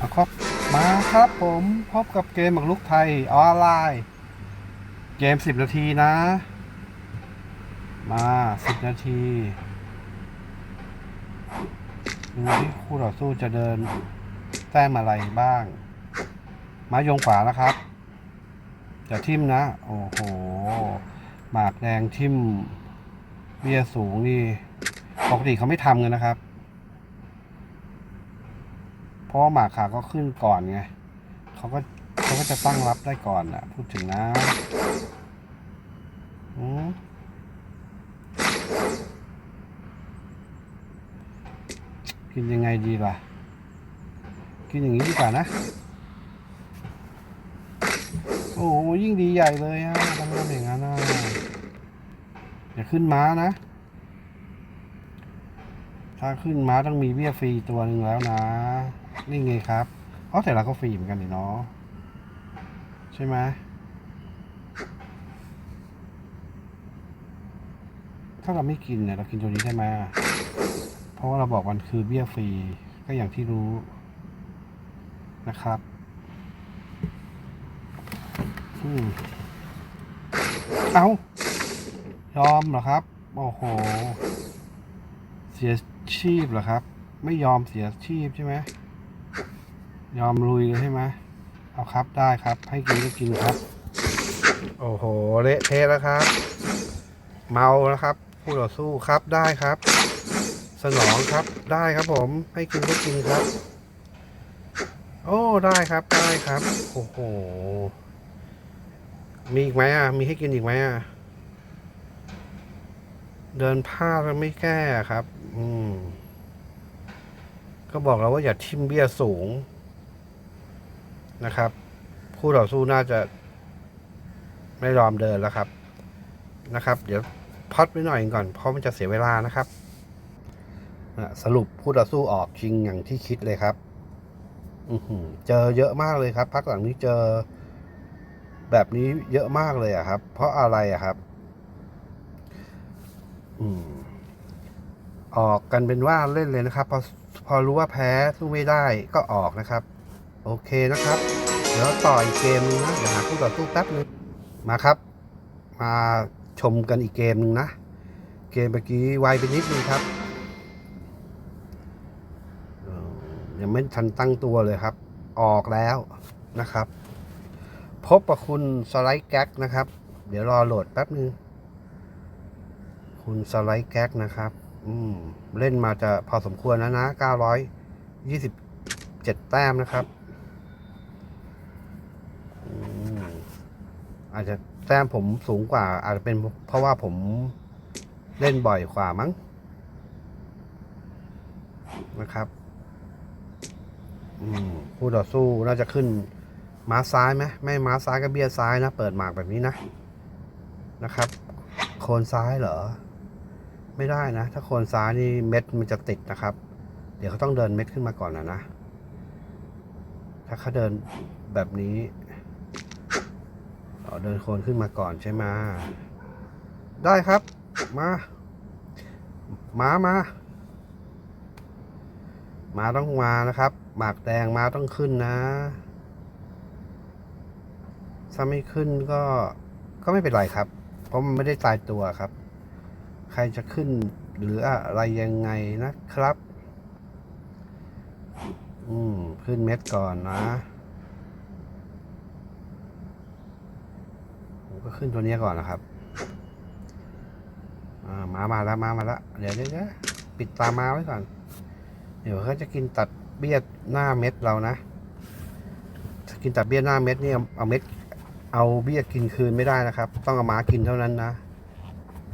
ครับมาครับผมพบกับเกมหมากรุกไทยออนไลน์ เกมสิบนาทีนะ มาสิบนาทีดูที่คู่ต่อสู้จะเดินแต้มอะไรบ้าง มายงขวานะครับ จะทิมนะ โอ้โห หมากแดงทิมเบี้ยสูงนี่ ปกติเขาไม่ทำกันนะครับ เพราะว่าหมาขาก็ขึ้นก่อนไงเขาก็เขาก็จะตั้งรับได้ก่อนอะ พูดถึงนะอืมกินยังไงดีล่ะ กินอย่างนี้ดีกว่านะ โอ้ยิ่งดีใหญ่เลยอะทำงานอย่างนั้นอะอย่าขึ้นม้านะ ถ้าขึ้นม้าต้องมีเบี้ยฟรีตัวหนึ่งแล้วนะ นี่ไงครับอ๋อแต่เราก็ฟรีเหมือนกันนี่เนาะใช่ไหมถ้าเราไม่กินเนี่ยเรากินตัวนี้ใช่ไหมเพราะว่าเราบอกมันคือเบี้ยฟรีก็อย่างที่รู้นะครับอืมเอายอมเหรอครับ โอ้โห เสียชีพเหรอครับ ไม่ยอมเสียชีพใช่ไหม ยอมลุยเลยใช่ไหมเอาครับได้ครับ ให้กินก็กินครับ โอ้โหเละเทะแล้วครับ เมาแล้วครับผู้ต่อสู้ครับได้ครับ สนองครับได้ครับผม ให้กินก็กินครับ โอ้ได้ครับได้ครับ โอ้โหมีอีกไหมอะ มีให้กินอีกไหมอะ เดินพลาดแล้วไม่แก้ครับ อืม ก็บอกแล้วว่าอย่าทิ่มเบี้ยสูง นะครับ คู่ต่อสู้น่าจะไม่ยอมเดินแล้วครับนะครับ เดี๋ยวพัดไว้หน่อยก่อนเพราะมันจะเสียเวลานะครับสรุปคู่ต่อสู้ออกจริงอย่างที่คิดเลยครับอืเจอเยอะมากเลยครับ พักหลังนี้เจอแบบนี้เยอะมากเลยอะครับ เพราะอะไรอะครับ อืม ออกกันเป็นว่าเล่นเลยนะครับ พอพอรู้ว่าแพ้สู้ไม่ได้ก็ออกนะครับ โอเคนะครับ เดี๋ยวต่ออีกเกมนึงนะเดี๋ยวหาคู่ต่อสู้แป๊บนึงมาครับ มาชมกันอีกเกมนึงนะ เกมเมื่อกี้ไวไปนิดนึงครับยังไม่ทันตั้งตัวเลยครับ ออกแล้วนะครับ พบกับคุณสไลด์แก๊กนะครับ เดี๋ยวรอโหลดแป๊บนึง คุณสไลด์แก๊กนะครับ อืม เล่นมาจะพอสมควรแล้วนะ 927 แต้มนะครับ อืม อาจจะแต้มผมสูงกว่า อาจจะเป็นเพราะว่าผมเล่นบ่อยกว่ามั้งนะครับอืมผู้ต่อสู้น่าจะขึ้นม้าซ้ายไหมไม่ม้าซ้ายก็เบี้ยซ้ายนะ เปิดหมากแบบนี้นะนะครับ โคนซ้ายเหรอ ไม่ได้นะ ถ้าโคนซ้ายนี่เม็ดมันจะติดนะครับ เดี๋ยวเขาต้องเดินเม็ดขึ้นมาก่อนนะนะ ถ้าเขาเดินแบบนี้ อ๋อเดินโคนขึ้นมาก่อนใช่ไหมได้ครับมามามามาต้องมานะครับ หมากแดงมาต้องขึ้นนะถ้าไม่ขึ้นก็ก็ไม่เป็นไรครับ เพราะมันไม่ได้ตายตัวครับ ใครจะขึ้นหรืออะไรยังไงนะครับ อืม ขึ้นเม็ดก่อนนะผม ก็ขึ้นตัวนี้ก่อนนะครับมามาแล้วมามาแล้วเดี๋ยวเดี๋ยวปิดตามาไว้ก่อน เดี๋ยวเขาจะกินตัดเบี้ยหน้าเม็ดเรานะกินตัดเบี้ยหน้าเม็ดนี่เอาเม็ด เอาเบี้ยกินคืนไม่ได้นะครับ ต้องเอาม้ากินเท่านั้นนะ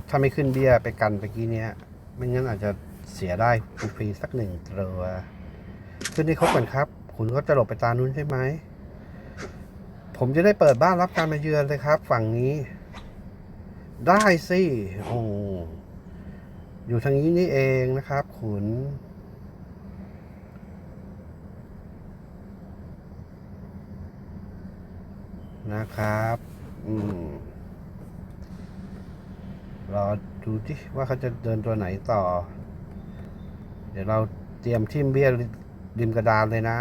ถ้าไม่ขึ้นเบี้ยไปกันตะกี้เนี้ย ไม่งั้นอาจจะเสียได้ฟรีสักหนึ่งตัวขึ้นให้ครบก่อนครับ คุณก็จะหลบไปตานู้นใช่ไหม ผมจะได้เปิดบ้านรับการมาเยือนเลยครับ ฝั่งนี้ ได้สิโอ้อยู่ทางนี้นี่เองนะครับ ขุน นะครับ อืมรอดูที่ว่าเขาจะเดินตัวไหนต่อ เดี๋ยวเราเตรียมทิมเบี้ยริมกระดานเลยนะ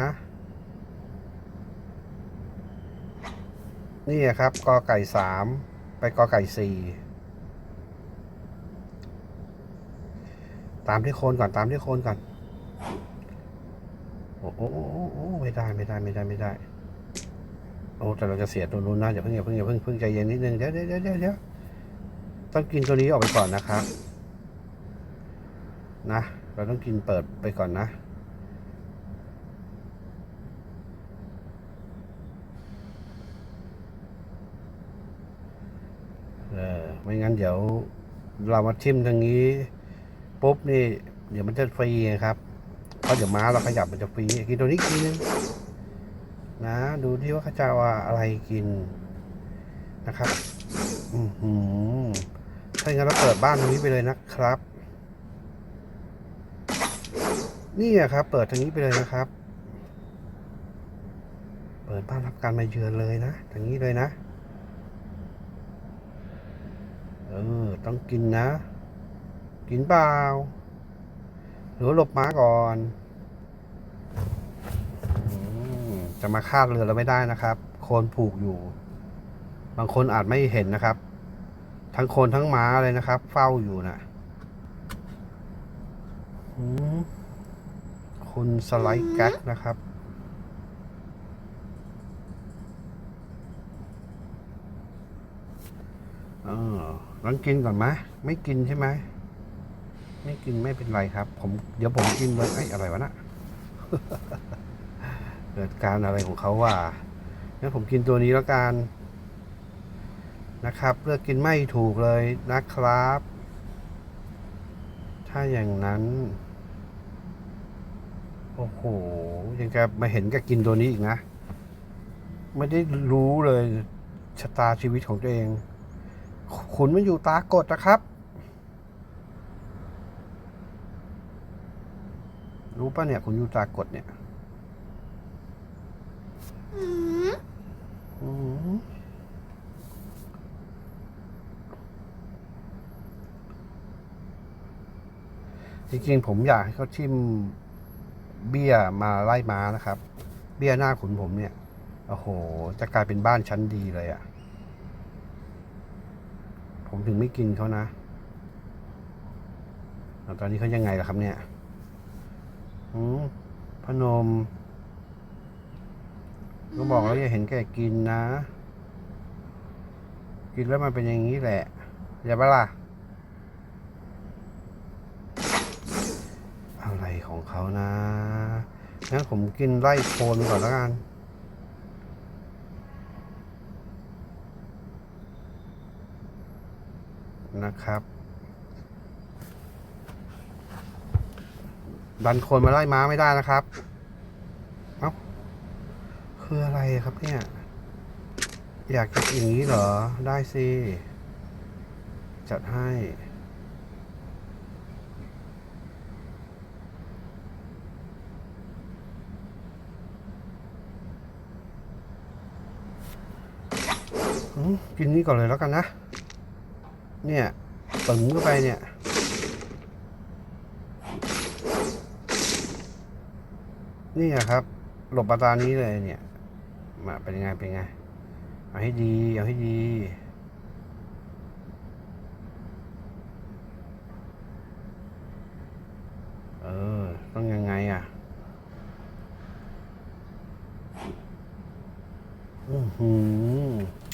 นี่ครับกอไก่สามไปกอไก่สี่ตามที่โคนก่อนตามที่โคนก่อนโอ้โอ้โอ้โอ้ไม่ได้ไม่ได้ไม่ได้ไม่ได้ โอ้แต่เราจะเสียตัวนู้นนะอย่าเพิ่งอย่าเพิ่งอย่าเพิ่งเพิ่งใจเย็นนิดนึงเดี๋ยวเดี๋ยวเดี๋ยวเดี๋ยวต้องกินตัวนี้ออกไปก่อนนะครับ นะ เราต้องกินเปิดไปก่อนนะ เออ ไม่งั้นเดี๋ยวเรามาทิมทางนี้ ปุ๊บนี่ เดี๋ยวมันจะฟรีครับเพราะเดี๋ยวม้าเราขยับมันจะฟรีกินตัวนี้กินนึงนะ ดูที่ว่าเขาจะเอาอะไรกินนะครับ อือหือถ้าอย่างนั้นเราเปิดบ้านตรงนี้ไปเลยนะครับ นี่ครับ เปิดทางนี้ไปเลยนะครับ เปิดบ้านรับการมาเยือนเลยนะทางนี้เลยนะ เออ ต้องกินนะ กินเปล่า หรือหลบม้าก่อนอจะมาคาดเรือเราไม่ได้นะครับ โคนผูกอยู่ บางคนอาจไม่เห็นนะครับ ทั้งโคนทั้งม้าเลยนะครับ เฝ้าอยู่นะอืมคุณสไลด์แก๊กนะครับ เออลองกินก่อนไหมไม่กินใช่ไหมไม่กินไม่เป็นไรครับ ผมเดี๋ยวผมกินเลยไอ้อะไรวะนะเกิดการอะไรของเขาว่างั้นผมกินตัวนี้แล้วกันนะครับ เลือกกินไม่ถูกเลยนะครับ ถ้าอย่างนั้น โอ้โห ยังจะมาเห็นกับกินตัวนี้อีกนะ ไม่ได้รู้เลยชะตาชีวิตของตัวเอง ขุนมันอยู่ตากดนะครับ รู้ป่ะเนี่ยคุณอยู่ตากดเนี่ยอืมอืมจริงๆผมอยากให้เขาชิมเบี้ยมาไล่ม้านะครับ เบี้ยหน้าขุนผมเนี่ย โอ้โห จะกลายเป็นบ้านชั้นดีเลยอะ่ะ ผมถึงไม่กินเขานะแล้วตอนนี้เขายังไงล่ะครับเนี่ยอืมพนม ก็บอกแล้วอย่าเห็นแก่กินนะ กินแล้วมันเป็นอย่างนี้แหละ อย่าบ้าล่ะ อะไรของเขานะงั้นผมกินไล่โคนก่อนแล้วกัน นะครับ ดันคนมาไล่ม้าไม่ได้นะครับ เอ้า คืออะไรครับเนี่ย อยากจะอย่างนี้เหรอ ได้สิ จัดให้กินนี้ก่อนเลยแล้วกันนะ เนี่ยปึงเข้าไปเนี่ยนี่อะครับ หลบประตานี้เลยเนี่ย มาเป็นยังไงเป็นยังไง เอาให้ดี เอาให้ดี เออ ต้องยังไงอะ อือหือ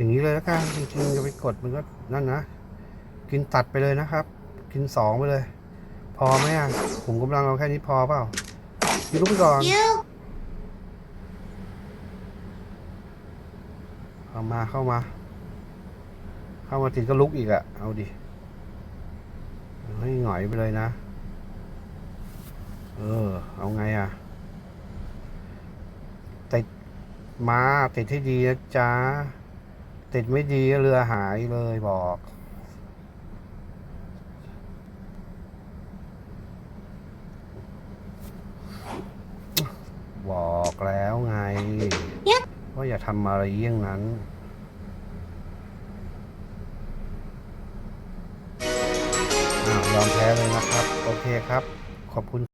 อย่างนี้เลยแล้วกันจริงๆจะไปกดมันก็นั่นนะ กินตัดไปเลยนะครับ กินสองไปเลย พอไหมอะผมกำลังเอาแค่นี้พอเปล่ากินลูกไปก่อนยุกเข้ามาเข้ามา เข้ามาติดก็ลุกอีกอะ่ะ เอาดิเอาให้หงอยไปเลยนะ เออ เอาไงอะ่ะติดมาติดให้ดีนะจ๊ะ ติดไม่ดีก็เรือหายเลยบอก บอกแล้วไง ว่าอย่าทำอะไรเยี่ยงนั้นอ้าวยอมแพ้เลยนะครับ โอเคครับ ขอบคุณ